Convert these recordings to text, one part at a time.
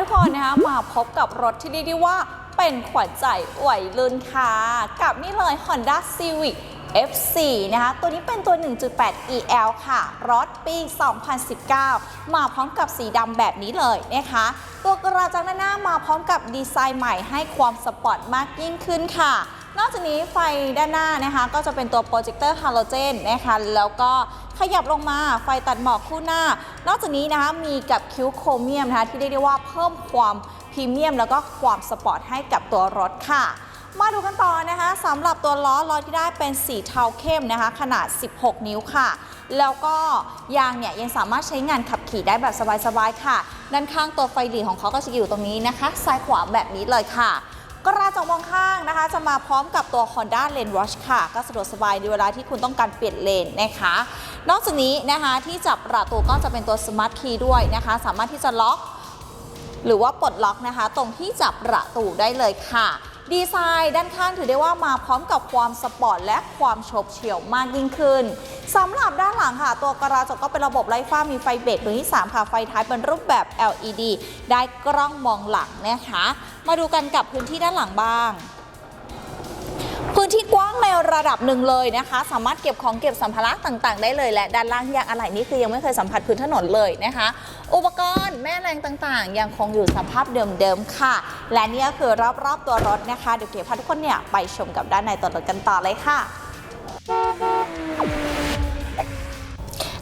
ทุกคนนะคะมาพบกับรถที่เรียกได้ว่าเป็นขวัญใจวัยรุ่นค่ะ กับนี่เลย Honda Civic F4 นะคะ ตัวนี้เป็นตัว 1.8 EL ค่ะ รถปี 2019 มาพร้อมกับสีดำแบบนี้เลยนะคะ ตัวกระจังหน้ามาพร้อมกับดีไซน์ใหม่ให้ความสปอร์ตมากยิ่งขึ้นค่ะ นอกจากนี้ไฟด้านหน้านะคะ ก็จะเป็นตัวโปรเจคเตอร์ฮาโลเจนนะคะแล้วก็ขยับลงมาไฟตัดหมอกคู่หน้า นอกจากนี้นะคะมีกับคิ้วโครเมียมนะคะที่เรียกได้ว่าเพิ่มความพรีเมียม แล้วก็ความสปอร์ตให้กับตัวรถค่ะมาดูกันต่อนะคะสำหรับตัวล้อล้อที่ได้เป็นสีเทาเข้มนะคะ ขนาด 16 นิ้วค่ะ แล้วก็ยางเนี่ยยังสามารถใช้งานขับขี่ได้แบบสบายๆค่ะ ด้านข้างตัวไฟหลีของเขาก็จะอยู่ตรงนี้นะคะ ซ้ายขวาแบบนี้เลยค่ะ กระจกมองข้างนะคะ จะมาพร้อมกับตัว Honda Lane Watch ค่ะ ก็สะดวกสบายในเวลาที่คุณต้องการเปลี่ยนเลนนะคะ นอกจากนี้นะคะที่จับประตูก็จะเป็นตัว Smart Key ด้วยนะคะ สามารถที่จะล็อก หรือว่าปลดล็อกนะคะ ตรงที่จับประตูได้เลยค่ะ ดีไซน์ด้านข้างถือได้ว่ามาพร้อมกับความสปอร์ตและความโฉบเฉี่ยวมากยิ่งขึ้นสำหรับด้านหลังค่ะ ตัวกระจกก็เป็นระบบไร้ฝ้ามีไฟเบรกตัวที่ 3 ค่ะ ไฟท้ายเป็นรูปแบบ LED ได้กล้องมองหลังนะคะ มาดูกันกับพื้นที่ด้านหลังบ้างพื้นที่กว้างในระดับหนึ่งเลยนะคะ สามารถเก็บของเก็บสัมภาระต่างๆ ได้เลยและด้านล่างยางอะไหล่นี่คือยังไม่เคยสัมผัสพื้นถนนเลยนะคะ อุปกรณ์แม่แรงต่างๆ ยังคงอยู่สภาพเดิมๆค่ะ และนี่ก็คือรอบๆตัวรถนะคะ เดี๋ยวเก๋พาทุกคนเนี่ยไปชมกับด้านในตัวรถกันต่อเลยค่ะ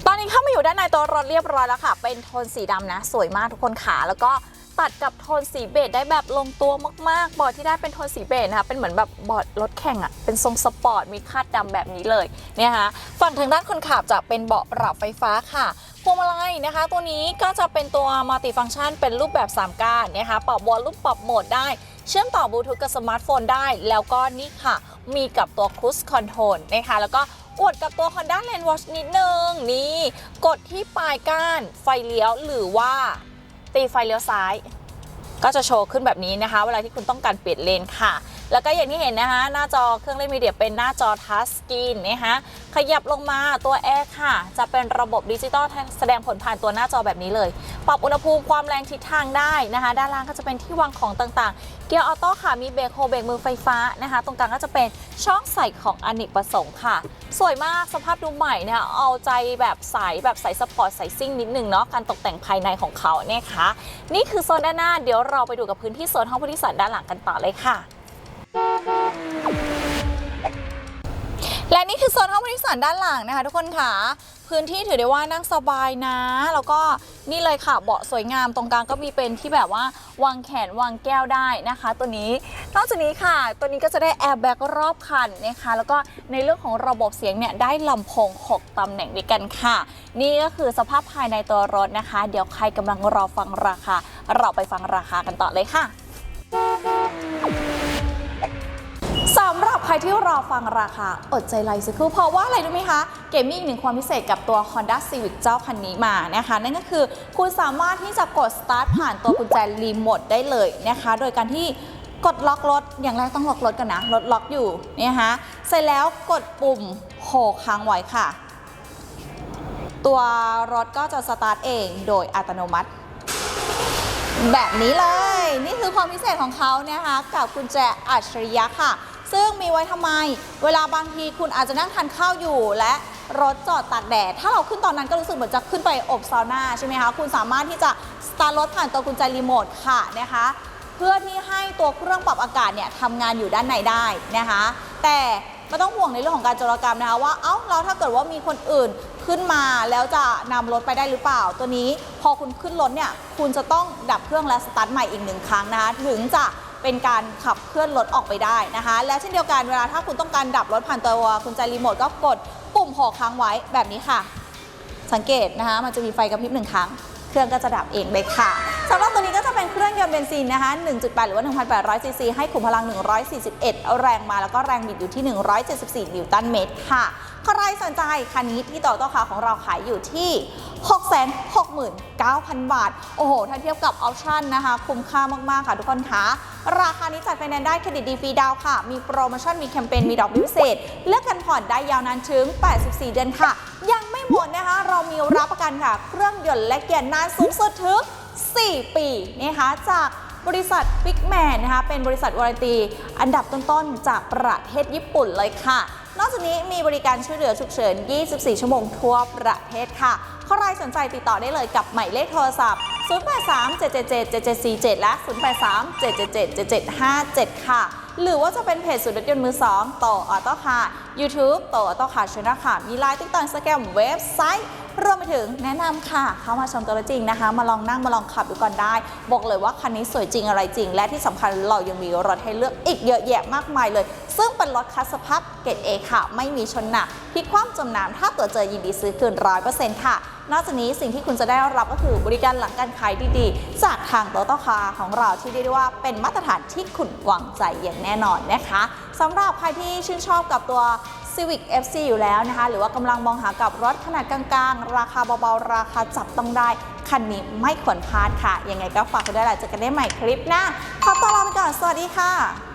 ตอนนี้เข้ามาอยู่ด้านในตัวรถเรียบร้อยแล้วค่ะ เป็นโทนสีดำนะ สวยมากทุกคนขาแล้วก็ ตัดกับโทนสีเบจได้แบบลงตัวมากๆ บอร์ดที่ได้เป็นโทนสีเบจนะคะ เป็นเหมือนแบบบอร์ดรถแข่งอะ่ะเป็นทรงสปอร์ต มีคาดดำแบบนี้เลยเนี่ยนะคะฝั่งทางด้านคนขับจะเป็นเบาะปรับไฟฟ้าค่ะพวงมาลัยนะคะ ตัวนี้ก็จะเป็นตัวมัลติฟังก์ชันเป็นรูปแบบ 3ก้านนะคะปรับวอลลุ่มปรับโหมดได้เชื่อมต่อบลูทูธกับสมาร์ทโฟนได้ แล้วก็นี่ค่ะ มีกับตัวค u สคอนโทรลนะคะ แล้วก็อวดกับตัว Honda Lane Watch นิดนึง นี่ กดที่ปลายก้านไฟเลี้ยวหรือว่า ตีไฟเลี้ยวซ้าย ก็จะโชว์ขึ้นแบบนี้นะคะ เวลาที่คุณต้องการเปลี่ยนเลนค่ะ แล้วก็อย่างที่เห็นนะคะ หน้าจอเครื่องเล่นมีเดียเป็นหน้าจอทัชสกรีนนะคะขยับลงมาตัวแอร์ค่ะ จะเป็นระบบดิจิตอลแสดงผลผ่านตัวหน้าจอแบบนี้เลย ปรับอุณหภูมิความแรงทิศทางได้นะคะ ด้านล่างก็จะเป็นที่วางของต่างๆ เกียร์ออโต้ค่ะมีเบรกโฮเบรกมือไฟฟ้านะคะ ตรงกลางก็จะเป็นช่องใส่ของอเนกประสงค์ค่ะ สวยมากสภาพดูใหม่นะคะเอาใจแบบใสแบบใสสปอร์ตใสซิ่งนิดนึงเนาะการตกแต่งภายในของเขาเนี่ยค่ะนี่คือโซนด้านหน้าเดี๋ยวเราไปดูกับพื้นที่โซนห้องผู้โดยสารด้านหลังกันต่อเลยค่ะ และนี่คือโซนห้องผู้โดยสารด้านหลังนะคะ ทุกคนค่ะ พื้นที่ถือได้ว่านั่งสบายนะ แล้วก็นี่เลยค่ะเบาะสวยงามตรงกลางก็มีเป็นที่แบบว่าวางแขนวางแก้วได้นะคะ ตัวนี้นอกจากนี้ค่ะ ตัวนี้ก็จะได้แอร์แบ็กรอบคันนะคะแล้วก็ในเรื่องของระบบเสียงเนี่ยได้ลำโพง 6ตำแหน่งด้วยกันค่ะ นี่ก็คือสภาพภายในตัวรถนะคะ เดี๋ยวใครกำลังรอฟังราคา เราไปฟังราคากันต่อเลยค่ะ สำหรับใครที่รอฟังราคาอดใจไลสักครู่เพราะว่าอะไรรู้ไหมคะ เกมมีอีกหนึ่งความพิเศษกับตัว Honda Civic เจ้าคันนี้มานะคะ นั่นก็คือคุณสามารถที่จะกด start ผ่านตัวกุญแจรีโมทได้เลยนะคะ โดยการที่กดล็อกรถ อย่างแรกต้องล็อกรถกันนะ รถล็อกอยู่นะคะเสร็จแล้วกดปุ่มโฮค้างไว้ค่ะ ตัวรถก็จะสตาร์ทเองโดยอัตโนมัติ แบบนี้เลย นี่คือความพิเศษของเขานะคะ กับกุญแจอัจฉริยะค่ะ ซึ่งมีไว้ทำไม เวลาบางทีคุณอาจจะนั่งทานข้าวอยู่และรถจอดตากแดด ถ้าเราขึ้นตอนนั้นก็รู้สึกเหมือนจะขึ้นไปอบซาวน่าใช่ไหมคะ คุณสามารถที่จะสตาร์ทรถผ่านตัวกุญแจรีโมทค่ะนะคะ เพื่อที่ให้ตัวเครื่องปรับอากาศเนี่ยทำงานอยู่ด้านในได้นะคะ แต่ไม่ต้องห่วงในเรื่องของการจรกรรมนะคะว่า เอ้าแล้วถ้าเกิดว่ามีคนอื่นขึ้นมาแล้วจะนำรถไปได้หรือเปล่า ตัวนี้พอคุณขึ้นรถเนี่ยคุณจะต้องดับเครื่องและสตาร์ทใหม่อีกหนึ่งครั้งนะคะถึงจะ เป็นการขับเคลื่อนรถออกไปได้นะคะ และเช่นเดียวกันเวลาถ้าคุณต้องการดับรถผ่านตัวกุญแจรีโมทก็กดปุ่มหอค้างไว้แบบนี้ค่ะ สังเกตนะคะ มันจะมีไฟกระพริบหนึ่งครั้งเครื่องก็จะดับเองเลยค่ะสำหรับตัวนี้ก็จะเป็นเครื่องยนต์เบนซินนะคะ 1.8 หรือว่า 1,800 ซีซี ให้ขุมพลัง 141 แรงมาแล้วก็แรงบิดอยู่ที่ 174 นิวตันเมตรค่ะ ใครสนใจคันนี้ที่ต่อต้อคาของเราขายอยู่ที่ 669,000 บาท โอ้โห ถ้าเทียบกับออปชั่นนะคะ คุ้มค่ามาก ๆ ค่ะทุกคนคะราคานี้จัดไฟแนนซ์ได้เครดิตดีฟรีดาวค่ะ มีโปรโมชั่น มีแคมเปญ มีดอกเบี้ยพิเศษ เลือกกันผ่อนได้ยาวนานถึง 84 เดือนค่ะ ยังไม่หมดนะคะ เรามีรับประกันค่ะ เครื่องยนต์และเกียร์นานสูงสุดถึง 4 ปีนะคะจากบริษัท Big Man นะคะ เป็นบริษัทวารันตี อันดับต้น ๆ จากประเทศญี่ปุ่นเลยค่ะ อกจากนี้มีบริการช่วยเหลือฉุกเฉิน 24 ชั่วโมงทั่วประเทศค่ะใครสนใจติดต่อได้เลยกับหมายเลขโทรศัพท์ 0837777747 และ 0837777757 ค่ะ หรือว่าจะเป็นเพจสุดรถยนต์มือ2โตออโต้คาร์ YouTube โตออโต้คาร์ชนะค่ะ มีไลน์ติ๊กต็อกสแกมเว็บไซต์ รวมไปถึงแนะนำค่ะ เข้ามาชมตัวจริงนะคะ มาลองนั่งมาลองขับดูก่อนได้ บอกเลยว่าคันนี้สวยจริงอะไรจริง และที่สำคัญเรายังมีรถให้เลือกอีกเยอะแยะมากมายเลย ซึ่งเป็นรถคัสสภาพเกรดเอค่ะ ไม่มีชนหนักพลิกคว่ำจมน้ำถ้าตัวเจอยินดีซื้อคืนร้อยเปอร์เซ็นต์ค่ะนอกจากนี้สิ่งที่คุณจะได้รับก็คือบริการหลังการขายดีๆ จากทางโตโตคาของเราที่เรียกได้ว่าเป็นมาตรฐานที่คุณวางใจอย่างแน่นอนนะคะสำหรับใครที่ชื่นชอบกับตัว Civic FC อยู่แล้วนะคะ หรือว่ากำลังมองหากับรถขนาดกลางๆ ราคาเบาๆ ราคาจับต้องได้ คันนี้ไม่ควรพลาดค่ะ ยังไงก็ฝากกด้วยแหละเจอกันได้ใหม่คลิปหน้าขอตัวลาไปก่อน สวัสดีค่ะ